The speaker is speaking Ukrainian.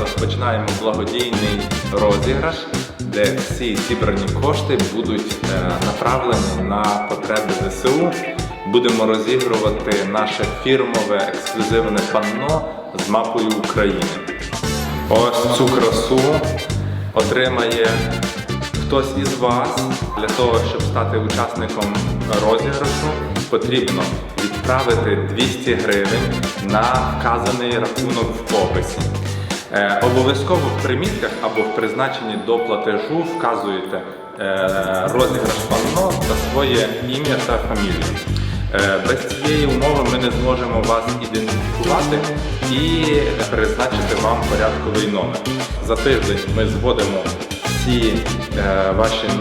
розпочинаємо благодійний розіграш, де всі зібрані кошти будуть е, направлені на потреби ЗСУ. Будемо розігрувати наше фірмове ексклюзивне панно з мапою України. Ось цю красу отримає хтось із вас для того, щоб стати учасником розіграшу, потрібно відправити 200 гривень на вказаний рахунок в описі. Е, обов'язково в примітках або в призначенні до платежу вказуєте е, розіграш панно та своє ім'я та фамілію. Е, Без цієї умови ми не зможемо вас ідентифікувати і призначити вам порядковий номер. За тиждень ми зводимо всі е, ваші